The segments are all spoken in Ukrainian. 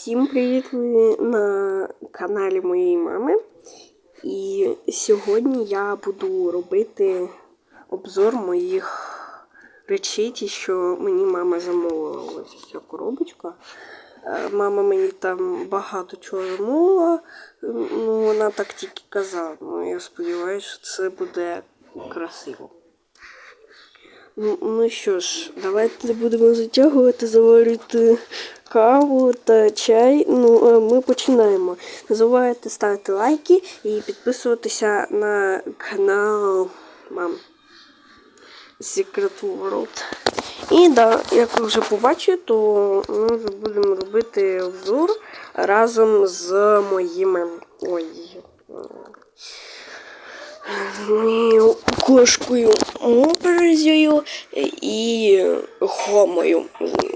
Всім привіт! Ви на каналі моєї мами. І сьогодні я буду робити обзор моїх речей, ті, що мені мама замовила. Ось ця коробочка. Е, Мама мені там багато чого замовила. Ну, вона так тільки казала. Ну, я сподіваюся, що це буде красиво. Ну, ну що ж, давайте не будемо затягувати, заварювати каву та чай. Ну, а ми починаємо. Не забувайте ставити лайки і підписуватися на канал мам Secret World. І да, як ви вже побачили, то ми будемо робити обзор разом з моїми. Ой. Кошкою Морзою і Хомою,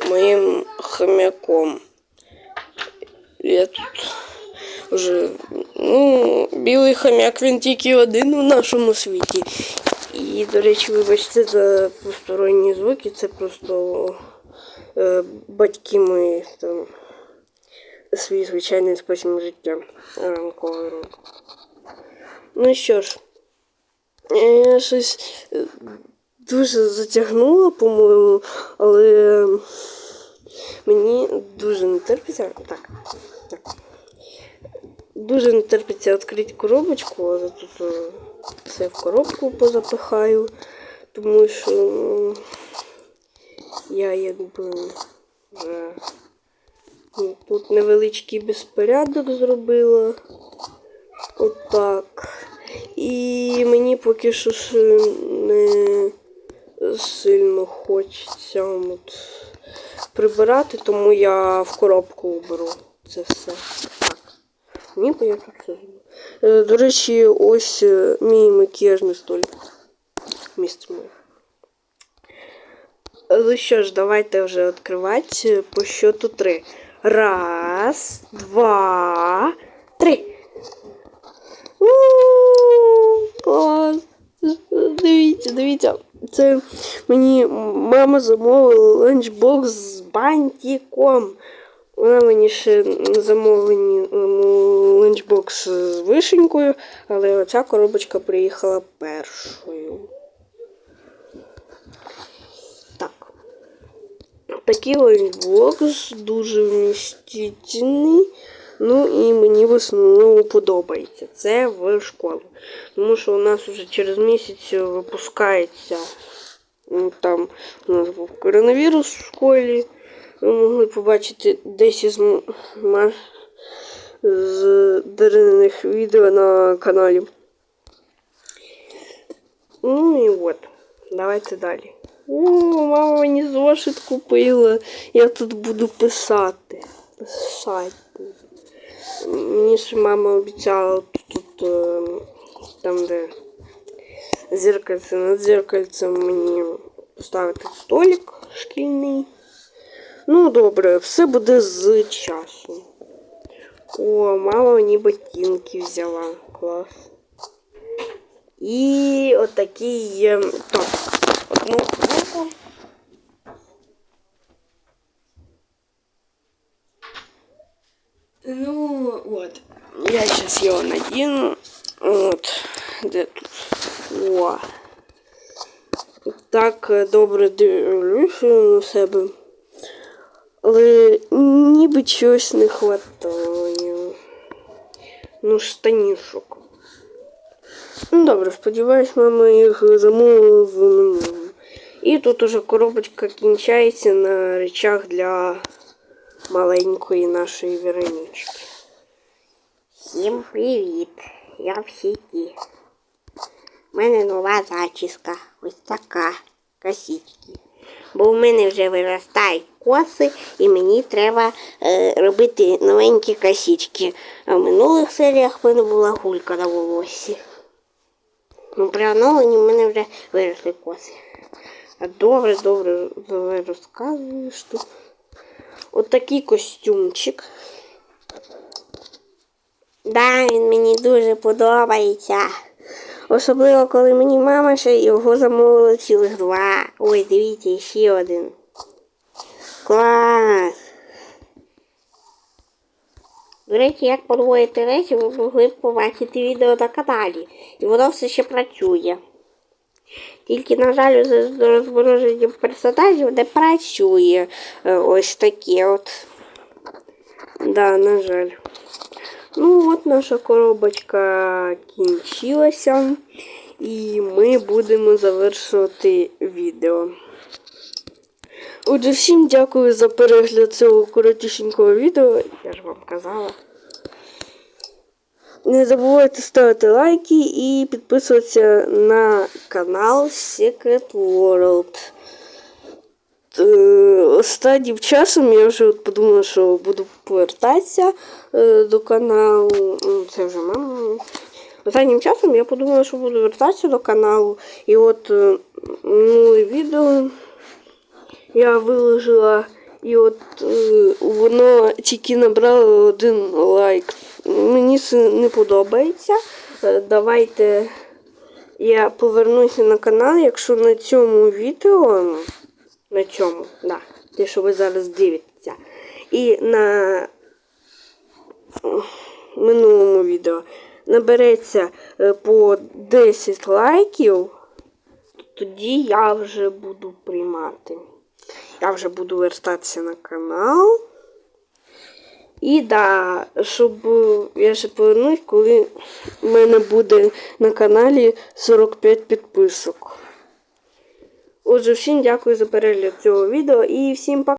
моїм хомяком. Я тут вже, ну, білий хомяк, він тільки один у нашому світі. І, до речі, вибачте за посторонні звуки, це просто е, батьки мої там свій звичайний спосіб життя ранковий ранку. Ну що ж. Я щось е, дуже затягнула, по-моєму, але мені дуже не терпиться. Так, так. Дуже не терпиться відкрити коробочку, але тут е, все в коробку позапихаю, тому що я якби вже ну, тут невеличкий безпорядок зробила. Отак. І мені поки що не сильно хочеться от, прибирати, тому я в коробку беру це все. Так. Ні, я тут це зроблю. Е, До речі, ось е, мій макіяжний столик. Місце моє. Ну що ж, давайте вже відкривати по счету три. Раз, два, три. У, Клас. Дивіться. Це мені мама замовила ланчбокс з бантиком. Вона мені ще замовлені ланчбокс з вишенькою, але оця коробочка приїхала першою. Так. Такий ланчбокс дуже вмістительний. Ну і мені в основному подобається. Це в школу. Тому що у нас вже через місяць випускається ну, там у нас був коронавірус в школі. Ви могли побачити десь із з дарених відео на каналі. Ну і от. Давайте далі. О, мама мені зошит купила. Я тут буду писати. Писати. Мені ж мама обіцяла тут, тут там, де зеркальце, над зеркальцем мені поставити столик шкільний. Ну, добре, все буде з часу. О, мама мені ботинки взяла. Клас. І отакий так. Одну руку. Ну, вот. Я сейчас его надену. Вот. Де тут? О. Так добре дивлюся на себе. Але ніби чогось не хватає. Ну, штанішок. Ну, добре, сподіваюсь, мама їх замовила в минулому. І тут уже коробочка кінчається на речах для маленької нашої Веронички. Всім привіт! Я в сіті. У мене нова зачіска. Ось така косички. Бо в мене вже виростають коси і мені треба е, робити новенькі косички. А в минулих серіях в мене була гулька на волосі. Ну, при оновленні в мене вже виросли коси. А добре, добре, розказуєш тут. От костюмчик. Да, він мені дуже подобається. Особливо, коли мені мама ще його замовила цілих два. Ой, дивіться, ще один. Клас. До речі, як подвоїти речі, ви могли б побачити відео на каналі. І воно все ще працює. Тільки, на жаль, з розмороженням персонажів не працює е, ось таке от. Да, на жаль. Ну, от наша коробочка кінчилася. І ми будемо завершувати відео. Отже, всім дякую за перегляд цього коротісінького відео. Я ж вам казала. Не забувайте ставити лайки і підписуватися на канал Secret World. Е, Останнім часом я вже от подумала, що буду повертатися е, до каналу. Ну, Це вже мама. Останнім часом я подумала, що буду вертатися до каналу. І от е, минуле відео я виложила, і от воно тільки набрало один лайк. Мені це не подобається. Е, Давайте я повернуся на канал, якщо на цьому відео. На цьому, да, те, що ви зараз дивитеся. І на е, минулому відео набереться е, по 10 лайків, тоді я вже буду приймати. Я вже буду вертатися на канал. І да, щоб я ще повернусь, коли в мене буде на каналі 45 підписок. Отже, всім дякую за перегляд цього відео і всім пока.